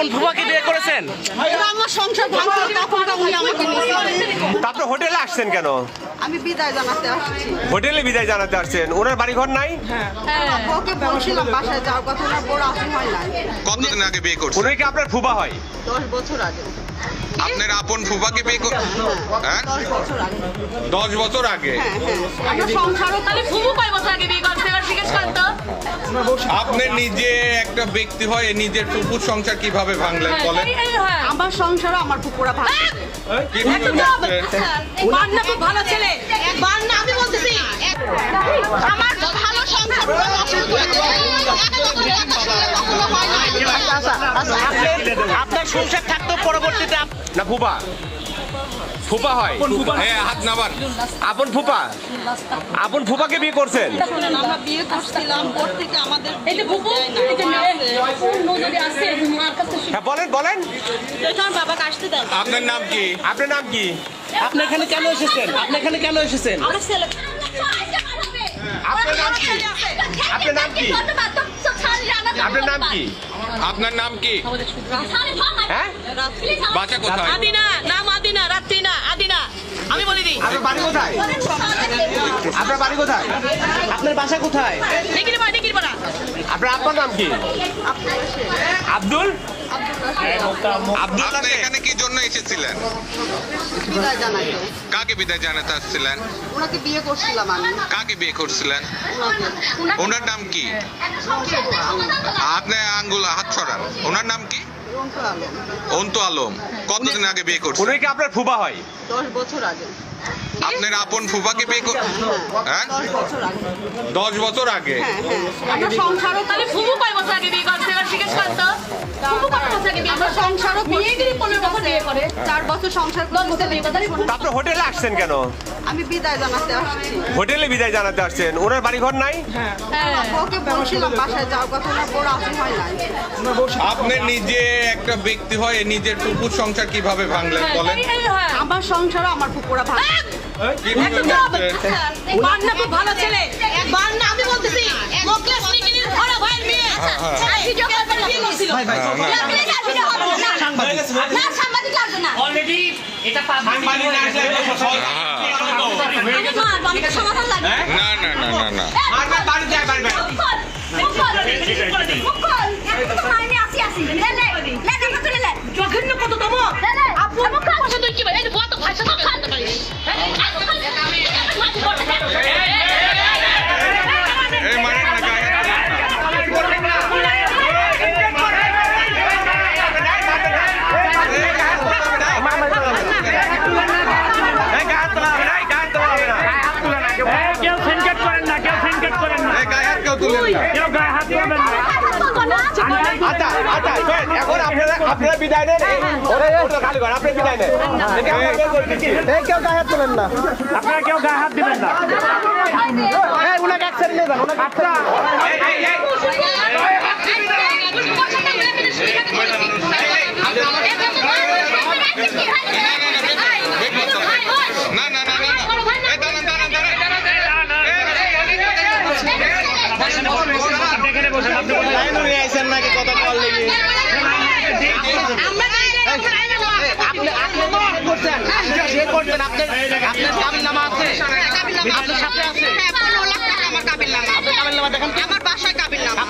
আপন ফুফাকে বিয়ে করেছেন? আমার সংসার ভাঙছিল তখন তো উনি আমাকে নিয়েছিলেন তা হোটেলে আসছেন কেন? আমি বিদায় জানাতে আসছি। হোটেলে বিদায় জানাতে আসছেন। ওনার বাড়ি ঘর নাই? হ্যাঁ বউকে বলছিলাম বাসায় যাওয়ার কথা ওনার বড় আসুন হয় না। কতদিন আগে বিয়ে করছেন? উনি কি আপনার ফুবা হয়? দশ বছর আগে। আপনার আপন ফুফাকে বিয়ে কর হ্যাঁ? দশ বছর আগে। হ্যাঁ হ্যাঁ। আপনি নিজে একটা ব্যক্তি হয় নিজের টুকুর সংসার কীভাবে ভাঙলেন বলেন? হ্যাঁ। আমার সংসারও আমার কীভাবে ভাঙলেন? বান্না খুব ভালো ছেলে। বান্না আমি পরবর্তীতে না ফুবা ফুপা হয়। হ্যাঁ হাত নামান আপন ফুপা। আপন ফুপাকে বিয়ে করছেন? আমরা বিয়ে করছিলাম থেকে আমাদের এই যে ফুফু এই যে অন্য যদি আসে মার কাছে হ্যাঁ বলেন বলেন। বাবাকে আসতে দেন। আপনার নাম কি? আপনার নাম কি? আপনি এখানে কেন এসেছেন? আপনি এখানে কেন এসেছেন? আপনার নাম কি? আপনার নাম কি? আপনার নাম কি? আপনার নাম কি? হ্যাঁ? বাসা কোথায়? আদিনা নাম আদিনা রাত্রি না আদিনা। আমি বলে দিই। আপনার বাড়ি কোথায়? আপনার বাড়ি কোথায়? আপনার বাসা কোথায়? পড়া পড়া আপনার আপনার নাম কি? আব্দুল? আব্দুল আপনি এখানে কি জন্য এসেছিলেন? বিদায় কাকে বিদায় জানাতে আসছিলেন? ওনাকে বিয়ে করছিলাম আমি। কাকে বিয়ে করছিলেন? ওনার নাম কি? আপনি অন্তু আলম। কতদিন আগে বিয়ে করছেন উনি কি আপনার ফুবা হয়? দশ বছর আগে। আপনার আপন ফুফাকে বিয়ে কর হ্যাঁ? দশ বছর আগে। দশ বছর আগে? হ্যাঁ হ্যাঁ। সংসারও তাহলে ফুফু কয় বছর আগে বিয়ে করছে? জিজ্ঞেস করেন ফুফু কয় বছর আগে বিয়ে সংসারও বিয়ে চার বছর সংসার আপনি হোটেলে আসছেন কেন? আমি বিদায় জানাতে আসছি। হোটেলে বিদায় জানাতে আসছেন। ওনার বাড়ি ঘর নাই আমার বলছিলাম বাসায় যাওয়ার কথা ওনার বড় আসি হয় নাই। আপনি নিজে একটা ব্যক্তি হয়ে নিজের টুকুর সংসার কীভাবে ভাঙলেন বলেন? হ্যাঁ। আমার সংসারও আমার পুকুরা ভাঙলেন? ভালো ছেলে। আমি বলতেছি এটা না না না না। তুলেন না। হাত দেবেন না। আচ্ছা আচ্ছা এখন আপনারা আপনারা বিদায় নেন ওরে খালি করেন আপনি বিদায় নেন। দিচ্ছি। আপনারা কেউ গায়ে হাত দিবেন না। আচ্ছা না না না না না এই দাঁড়ান দাঁড়ান দাঁড়ান আপনি এখানে বসেন আপনি বসেন। আমার বাসায় কাবিল নামা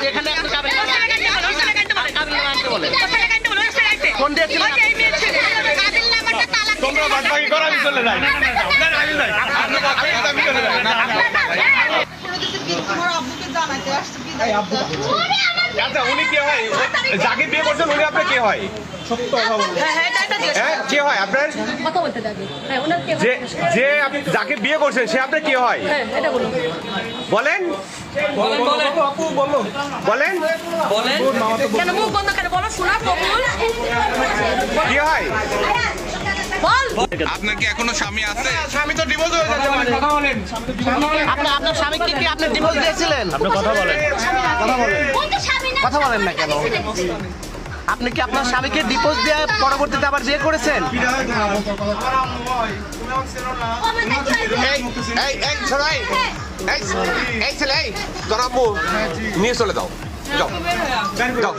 ফোন দিয়েছিলেন তোমরা বাদবাকি করো, আমি চলে যাই। না, না, আমি যাই। আমি চলে যাই। আচ্ছা উনি কে হয়? যাকে বিয়ে করছেন উনি আপনার কে হয়? হ্যাঁ কে হয় আপনার? হ্যাঁ ওনার কে যে যে যাকে বিয়ে করছেন সে আপনার কে হয়? হ্যাঁ বলেন। বলেন। কেন মুখ বন্ধ কেন? বলো শোনা কবুল কি হয়? আপনার কি এখনও স্বামী আছে? স্বামী তো ডিভোর্স হয়ে যাচ্ছে আপনার আপনার স্বামীকে কি আপনি ডিভোর্স দিয়েছিলেন? কথা বলেন। না কেন? আপনি কি আপনার স্বামীকে ডিভোর্স দেওয়ার পরবর্তীতে আবার বিয়ে করেছেন? নিয়ে চলে যাও। যাও। যাও